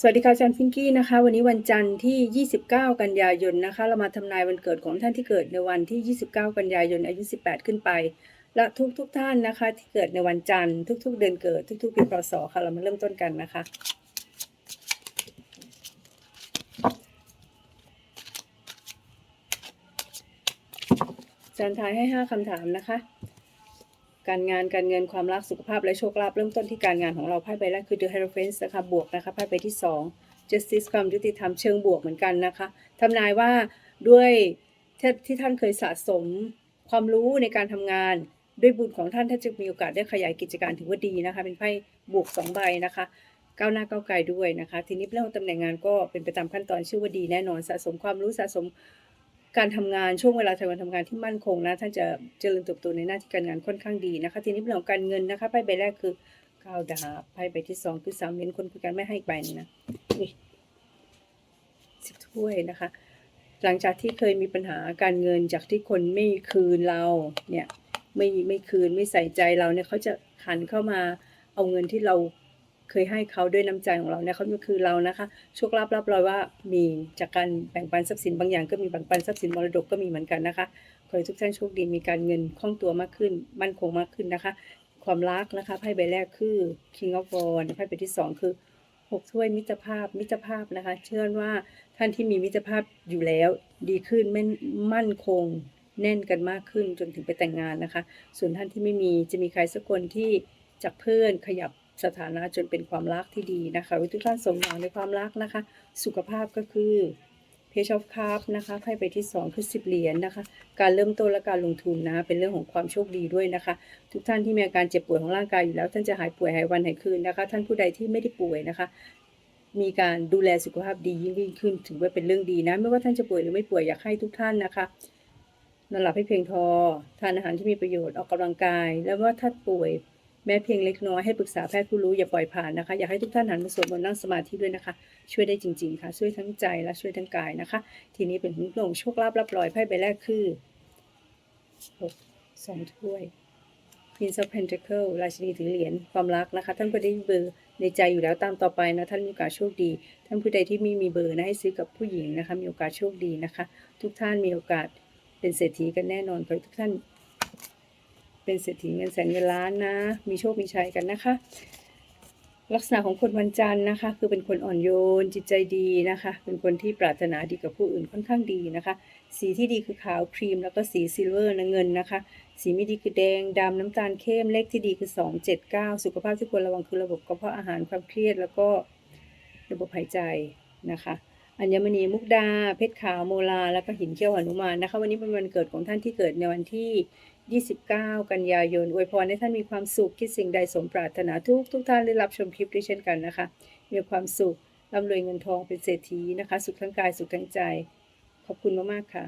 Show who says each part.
Speaker 1: สวัสดีค่ะอาจารย์ฟิงกี้นะคะ วันนี้วันจันทร์ที่ 29 กันยายนนะคะ เรามาทำนายวันเกิดของท่านที่เกิดในวันที่ 29 กันยายนอายุ 18 ขึ้นไป และทุกทุกๆท่านนะคะ ที่เกิดในวันจันทร์ทุก ๆ เดือนเกิดทุก ๆ ปีพศค่ะเรามาเริ่มต้นกันนะคะ อาจารย์ทายให้ 5คำถามนะคะ การงานการเงินความรักสุขภาพและโชคลาภเริ่มต้นที่การงานของเราไพ่ใบแรกคือ The Hierophant นะคะบวกนะคะไพ่ใบที่ 2 Justice ความยุติธรรมเชิงบวกเหมือนกันนะคะทำนายว่าด้วยที่ท่านเคยสะสมความรู้ในการทำงานด้วยบุญของท่านท่านจะมีโอกาสได้ขยายกิจการถือว่าดีนะคะ เป็นไพ่บวก 2 ใบนะคะก้าวหน้าก้าวไกลด้วยนะคะ ทีนี้เรื่องตำแหน่งงานก็เป็นไปตามขั้นตอนชื่อว่าดีแน่นอนสะสมความรู้สะสม การทำงานช่วงเวลาทำงานทำงานที่มั่นคงนะท่านจะเจริญเติบโตในหน้าที่การงานค่อนข้างดีนะคะ ทีนี้เรื่องของการเงินนะคะไพ่ใบแรกคือก้าวดาบไพ่ใบที่สองคือสามเหรียญคนคุยกันไม่ให้อีกใบนนะสิบถ้วยนะคะ หลังจากที่เคยมีปัญหาการเงินจากที่คนไม่คืนเราเนี่ยไม่ไม่คืนไม่ใส่ใจเราเนี่ยเขาจะหันเข้ามาเอาเงินที่เรา เคยให้เขาด้วยน้ำใจของเราเนี่ยเขาจะคือเรานะคะโชคลาภรับรอยว่ามีจากการแบ่งปันทรัพย์สินบางอย่างก็มีแบ่งปันทรัพย์สินมรดกก็มีเหมือนกันนะคะขอให้ทุกท่านโชคดีมีการเงินคล่องตัวมากขึ้น มั่นคงมากขึ้นนะคะ ความรักนะคะไพ่ใบแรกคือ King of Wands ไพ่ใบที่สองคือหกถ้วยมิตรภาพมิตรภาพนะคะ เชื่อว่าท่านที่มีมิตรภาพอยู่แล้ว ดีขึ้นไม่มั่นคงแน่นกันมากขึ้นจนถึงไปแต่งงานนะคะ ส่วนท่านที่ไม่มีจะมีใครสักคนที่จากเพื่อนขยับ สถานะจนเป็นความรักที่ดีนะคะว้ทุกท่านสมหวังในความรักนะคะ สุขภาพก็คือ Page of Cup นะคะไพ่ใบที่ 2 คือ 10 เหรียญนะคะ การเริ่มต้นและการลงทุนนะเป็นเรื่องของความโชคดีด้วยนะคะ ทุกท่านที่มีอาการเจ็บป่วยของร่างกายอยู่แล้ว ท่านจะหายป่วยหายวันหายคืนนะคะ ท่านผู้ใดที่ไม่ได้ป่วยนะคะ มีการดูแลสุขภาพดียิ่งขึ้น ถือว่าเป็นเรื่องดีนะ ไม่ว่าท่านจะป่วยหรือไม่ป่วยอยากให้ทุกท่านนะคะนอนหลับให้เพียงพอทานอาหารที่มีประโยชน์ออกกำลังกาย แล้วว่าถ้าป่วย แม้เพียงเล็กน้อยให้ปรึกษาแพทย์ผู้รู้อย่าปล่อยผ่านนะคะ อยากให้ทุกท่านหันมาสวดมนต์นั่งสมาธิด้วยนะคะ ช่วยได้จริง ๆ ค่ะ ช่วยทั้งใจและช่วยทั้งกายนะคะ ทีนี้เป็นเรื่องโชคลาภรับรอยไพ่ใบแรกคือหกสองถ้วย Prince of Pentacle ราชินีถือเหรียญความรักนะคะ ท่านก็ได้เบอร์ในใจอยู่แล้วตามต่อไปนะ ท่านมีโอกาสโชคดี ท่านผู้ใดที่ไม่มีเบอร์นะให้ซื้อกับผู้หญิงนะคะ มีโอกาสโชคดีนะคะ ทุกท่านมีโอกาสเป็นเศรษฐีกันแน่นอนขอให้ทุกท่าน เป็นเศรษฐีเงินแสนเงินล้านนะ มีโชคมีชัยกันนะคะ ลักษณะของคนวันจันทร์นะคะ คือเป็นคนอ่อนโยนจิตใจดีนะคะ เป็นคนที่ปรารถนาดีกับผู้อื่นค่อนข้างดีนะคะ สีที่ดีคือขาวครีมแล้วก็สีซิลเวอร์นะเงินนะคะ สีไม่ดีคือแดงดำน้ำตาลเข้มเลขที่ดีคือ 2 7 9 สุขภาพที่ควรระวังคือระบบกระเพาะอาหารความเครียดแล้วก็ระบบหายใจนะคะ อัญมณีมุกดา เพชรขาวโมลา แล้วก็หินเขี้ยวหนุมานนะคะ วันนี้เป็นวันเกิดของท่านที่เกิดในวันที่ 29 กันยายนอวยพรให้ท่านมีความสุขคิดสิ่งใดสมปรารถนาทุกทุกท่านได้รับชมคลิปด้วยเช่นกันนะคะ มีความสุขร่ำรวยเงินทองเป็นเศรษฐีนะคะ สุขทั้งกายสุขทั้งใจ ขอบคุณมากๆค่ะ